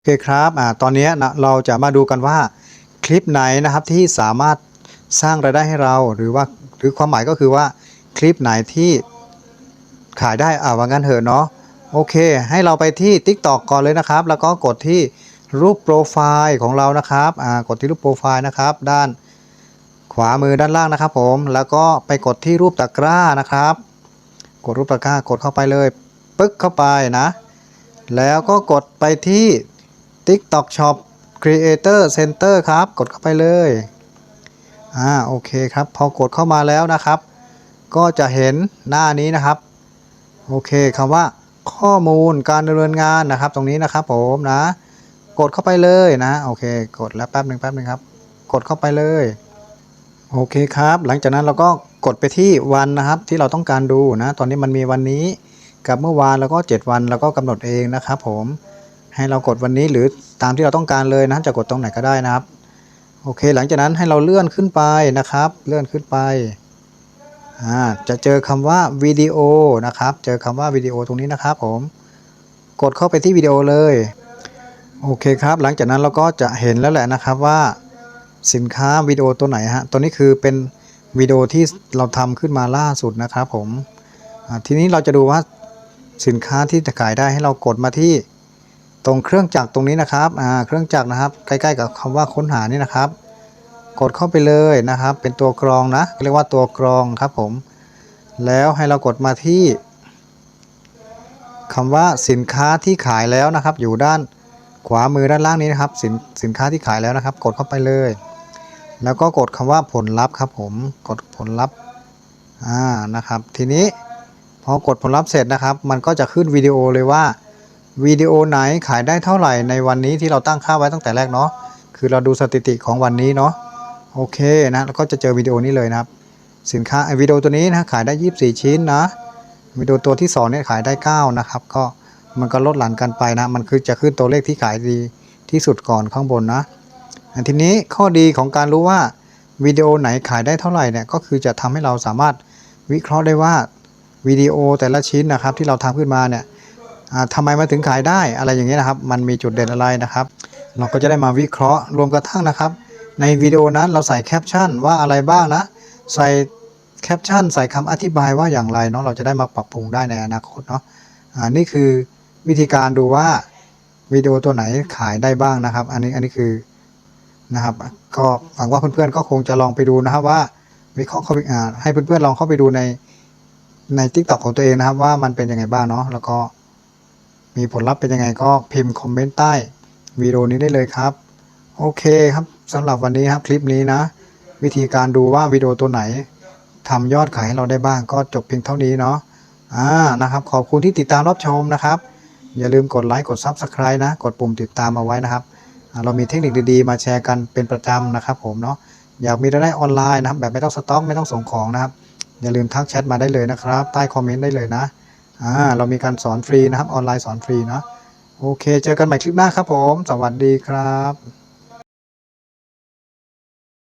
โอเคครับอ่าตอนนี้นะเราจะมาดูกันว่าคลิปไหนนะครับที่สามารถสร้างรายได้ให้เราหรือว่าหรือความหมายก็คือว่าคลิปไหนที่ขายได้อ่าว่างั้นเถอะเนาะโอเค ให้เราไปที่ TikTok ก่อนเลยนะครับ แล้วก็กดที่รูปโปรไฟล์ของเรานะครับอ่ากดที่รูปโปรไฟล์นะครับ ด้านขวามือด้านล่างนะครับ ผม แล้วก็ไปกดที่รูปตะกร้านะครับ กดรูปตะกร้ากดเข้าไปเลยปึ๊กเข้าไปนะ แล้วก็กดไปที่ TikTok Shop Creator Center ครับ กดเข้าไปเลย อ่า โอเคครับ พอกดเข้ามาแล้วนะครับ ก็จะเห็นหน้านี้นะครับ โอเคคำว่าข้อมูลการดำเนินงานนะครับ ตรงนี้นะครับผมนะ กดเข้าไปเลยนะ โอเค กดแล้วแป๊บหนึ่งแป๊บหนึ่งครับ กดเข้าไปเลย โอเคครับ หลังจากนั้นเราก็กดไปที่วันนะครับ ที่เราต้องการดูนะ ตอนนี้มันมีวันนี้กับเมื่อวานแล้วก็ 7 วันแล้วก็กำหนดเองนะครับผม ให้เรากดวันนี้หรือตามที่เราต้องการเลยนะจะกดตรงไหนก็ได้นะครับ โอเค หลังจากนั้นให้เราเลื่อนขึ้นไปนะครับ เลื่อนขึ้นไปอ่าจะเจอคำว่าวิดีโอนะครับ เจอคำว่าวิดีโอตรงนี้นะครับผมกดเข้าไปที่วิดีโอเลยโอเคครับ หลังจากนั้นเราก็จะเห็นแล้วแหละนะครับว่าสินค้าวิดีโอตัวไหนฮะตัวนี้คือเป็นวิดีโอที่เราทำขึ้นมาล่าสุดนะครับผมทีนี้เราจะดูว่าสินค้าที่จะขายได้ให้เรากดมาที่ ตรงเครื่องจักรตรงนี้นะครับอ่าเครื่องจักรนะครับใกล้ๆกับคำว่าค้นหานี่นะครับ กดเข้าไปเลยนะครับ เป็นตัวกรองนะเรียกว่าตัวกรองครับผม แล้วให้เรากดมาที่คำว่าสินค้าที่ขายแล้วนะครับ อยู่ด้านขวามือด้านล่างนี้นะครับ สินสินค้าที่ขายแล้วนะครับ กดเข้าไปเลย แล้วก็กดคำว่าผลลัพธ์ครับผมกดผลลัพธ์อ่านะครับ ทีนี้พอกดผลลัพธ์เสร็จนะครับ มันก็จะขึ้นวิดีโอเลยว่า วิดีโอไหนขายได้เท่าไหร่ในวันนี้ที่เราตั้งค่าไว้ตั้งแต่แรกเนาะคือเราดูสถิติของวันนี้เนาะโอเคนะแล้วก็จะเจอวิดีโอนี้เลยนะครับ สินค้าไอวิดีโอตัวนี้นะขายได้ 24 ชิ้นนะวิดีโอตัวที่2เนี่ยขายได้ 9 นะครับ ก็มันก็ลดหลั่นกันไปนะ มันคือจะขึ้นตัวเลขที่ขายดีที่สุดก่อนข้างบนนะอันทีนี้ข้อดีของการรู้ว่าวิดีโอไหนขายได้เท่าไหร่เนี่ยก็คือจะทำให้เราสามารถวิเคราะห์ได้ว่าวิดีโอแต่ละชิ้นนะครับที่เราทำขึ้นมาเนี่ย อ่าทำไมมาถึงขายได้อะไรอย่างเงี้ยนะครับ มันมีจุดเด่นอะไรนะครับ เราก็จะได้มาวิเคราะห์รวมกระทั่งนะครับ ในวิดีโอนั้นเราใส่แคปชั่นว่าอะไรบ้างนะใส่แคปชั่นใส่คำอธิบายว่าอย่างไรเนาะเราจะได้มาปรับปรุงได้ในอนาคตเนาะอ่านี่คือวิธีการดูว่าวิดีโอตัวไหนขายได้บ้างนะครับ อันนี้อันนี้คือนะครับ ก็หวังว่าเพื่อนๆก็คงจะลองไปดูนะครับว่าวิเคราะห์เข้าไปอ่าให้เพื่อนๆลองเข้าไปดูในใน t ิ k t o k ของตัวเองนะครับ ว่ามันเป็นยังไงบ้างเนาะแล้วก็ มีผลลัพธ์เป็นยังไงก็พิมพ์คอมเมนต์ใต้วิดีโอนี้ได้เลยครับ โอเคครับสำหรับวันนี้ครับคลิปนี้นะ วิธีการดูว่าวิดีโอตัวไหนทำยอดขายให้เราได้บ้างก็จบเพียงเท่านี้เนาะอ่านะครับ ขอบคุณที่ติดตามรับชมนะครับ อย่าลืมกดไลค์กด Subscribe นะ กดปุ่มติดตามเอาไว้นะครับ เรามีเทคนิคดีๆ มาแชร์กันเป็นประจำนะครับ ผมเนาะอยากมีรายได้ออนไลน์นะครับแบบไม่ต้องสต็อกไม่ต้องส่งของนะครับ อย่าลืมทักแชทมาได้เลยนะครับ ใต้คอมเมนต์ได้เลยนะ อ่าเรามีการสอนฟรีนะครับออนไลน์สอนฟรีเนาะโอเค เจอกันใหม่คลิปหน้าครับผม สวัสดีครับ